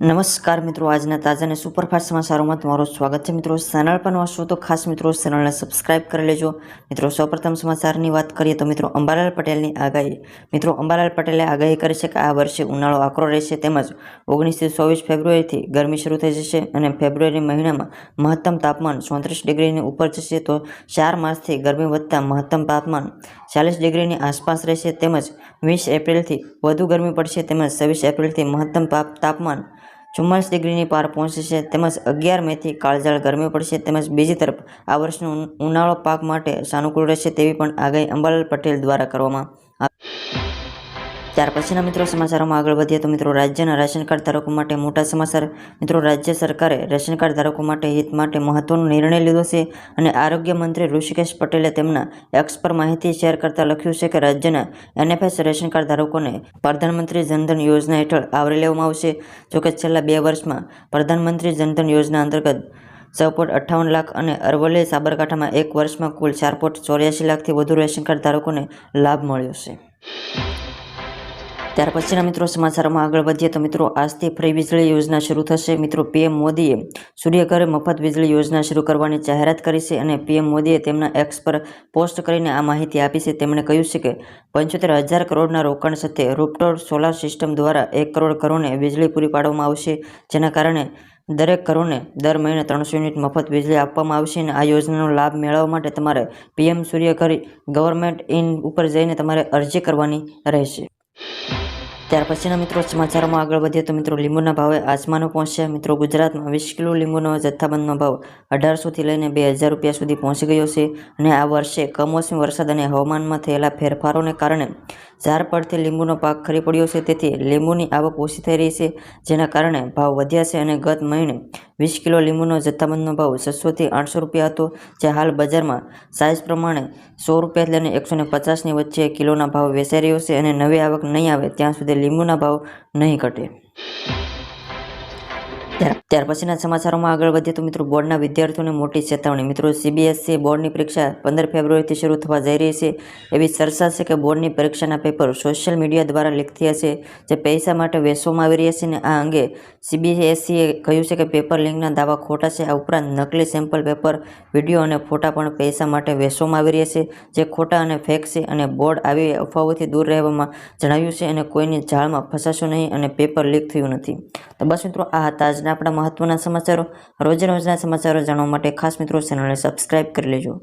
નમસ્કાર મિત્રો, આજના તાજા અને સુપરફાસ્ટ સમાચારોમાં તમારું સ્વાગત છે. મિત્રો, ચેનલ પર નવા તો ખાસ મિત્રો, ચેનલને સબસ્ક્રાઇબ કરી લેજો. મિત્રો, સૌપ્રથમ સમાચારની વાત કરીએ તો મિત્રો, અંબાલાલ પટેલની આગાહી. મિત્રો, અંબાલાલ પટેલે આગાહી કરી છે કે આ વર્ષે ઉનાળો આકરો રહેશે તેમજ ઓગણીસથી ચોવીસ ફેબ્રુઆરીથી ગરમી શરૂ થઈ જશે અને ફેબ્રુઆરી મહિનામાં મહત્તમ તાપમાન ચોત્રીસ ડિગ્રીની ઉપર જશે તો ચાર માર્ચથી ગરમી વધતા મહત્તમ તાપમાન ચાલીસ ડિગ્રીની આસપાસ રહેશે તેમજ વીસ એપ્રિલથી વધુ ગરમી પડશે તેમજ છવ્વીસ એપ્રિલથી મહત્તમ તાપ- તાપમાન ચુમ્માલીસ ડિગ્રીની પાર પહોંચશે તેમજ અગિયાર મેથી કાળઝાળ ગરમી પડશે. તેમજ બીજી તરફ આ વર્ષનો ઉનાળો પાક માટે સાનુકૂળ રહેશે તેવી પણ આગાહી અંબાલાલ પટેલ દ્વારા કરવામાં આવી ત્યાર પછીના મિત્રો સમાચારોમાં આગળ વધીએ તો મિત્રો રાજ્યના રેશન કાર્ડ ધારકો માટે મોટા સમાચાર. મિત્રો રાજ્ય સરકારે રેશન કાર્ડ ધારકો માટે હિત માટે મહત્વનો નિર્ણય લીધો છે અને આરોગ્ય મંત્રી ઋષિકેશ પટેલે તેમના એક્સ પર માહિતી શેર કરતા લખ્યું છે કે રાજ્યના એનએફએસ રેશન કાર્ડ ધારકોને પ્રધાનમંત્રી જનધન યોજના હેઠળ આવરી લેવામાં આવશે. જોકે છેલ્લા બે વર્ષમાં પ્રધાનમંત્રી જનધન યોજના અંતર્ગત છ પોઈન્ટ અઠ્ઠાવન લાખ અને અરવલ્લી સાબરકાંઠામાં એક વર્ષમાં કુલ ચાર પોઈન્ટ ચોર્યાસી લાખથી વધુ રેશન કાર્ડ ધારકોને લાભ મળ્યો છે. ત્યાર પછીના મિત્રો સમાચારોમાં આગળ વધીએ તો મિત્રો આજથી ફ્રી વીજળી યોજના શરૂ થશે. મિત્રો પીએમ મોદીએ સૂર્યઘરે મફત વીજળી યોજના શરૂ કરવાની જાહેરાત કરી છે અને પીએમ મોદીએ તેમના એક્સ પર પોસ્ટ કરીને આ માહિતી આપી છે. તેમણે કહ્યું છે કે પંચોતેર હજાર કરોડના રોકાણ સાથે રૂપટોર સોલાર સિસ્ટમ દ્વારા એક કરોડ ઘરોને વીજળી પૂરી પાડવામાં આવશે, જેના કારણે દરેક ઘરોને દર મહિને ત્રણસો યુનિટ મફત વીજળી આપવામાં આવશે અને આ યોજનાનો લાભ મેળવવા માટે તમારે પીએમ સૂર્યઘર ગવર્મેન્ટ ઇન ઉપર જઈને તમારે અરજી કરવાની રહેશે. ત્યાર પછીના મિત્રો સમાચારોમાં આગળ વધીએ તો મિત્રો લીંબુના ભાવે આસમાનો પહોંચ્યા મિત્રો ગુજરાતમાં વીસ કિલો લીંબુનો જથ્થાબંધનો ભાવ અઢારસોથી લઈને બે હજાર રૂપિયા સુધી પહોંચી ગયો છે અને આ વર્ષે કમોસમી વરસાદ અને હવામાનમાં થયેલા ફેરફારોને કારણે ઝાર પડથી લીંબુનો પાક ખરી પડ્યો છે, તેથી લીંબુની આવક ઓછી થઈ રહી છે, જેના કારણે ભાવ વધ્યા છે અને ગત મહિને વીસ કિલો લીંબુનો જથ્થાબંધનો ભાવ છસોથી આઠસો રૂપિયા હતો, જે હાલ બજારમાં સાઇઝ પ્રમાણે સો રૂપિયાથી લઈને એકસો ને પચાસની વચ્ચે કિલોના ભાવ વેચાઈ રહ્યો છે અને નવી આવક નહીં આવે, ત્યાં સુધી લીંબુના ભાવ નહીં ઘટે. ત્યાર પછીના સમાચારોમાં આગળ વધીએ તો મિત્રો બોર્ડના વિદ્યાર્થીઓને મોટી ચેતવણી. મિત્રો સીબીએસસી બોર્ડની પરીક્ષા પંદર ફેબ્રુઆરીથી શરૂ થવા જઈ રહી છે. એવી ચર્ચા છે કે બોર્ડની પરીક્ષાના પેપર સોશિયલ મીડિયા દ્વારા લીક થયા છે, જે પૈસા માટે વેચવામાં આવી રહ્યા છે ને આ અંગે સીબીએસસીએ કહ્યું છે કે પેપર લિંકના દાવા ખોટા છે. આ ઉપરાંત નકલી સેમ્પલ પેપર, વીડિયો અને ફોટા પણ પૈસા માટે વેચવામાં આવી રહ્યા છે, જે ખોટા અને ફેક છે અને બોર્ડ આવી અફવાઓથી દૂર રહેવામાં જણાવ્યું છે અને કોઈની જાળમાં ફસાશો નહીં અને પેપર લીક થયું નથી. તો બસ મિત્રો, આ હતા આજના આપણા મહત્વના સમાચારો રોજે રોજના સમાચારો જાણવા માટે ખાસ મિત્રો ચેનલને સબસ્ક્રાઇબ કરી લેજો.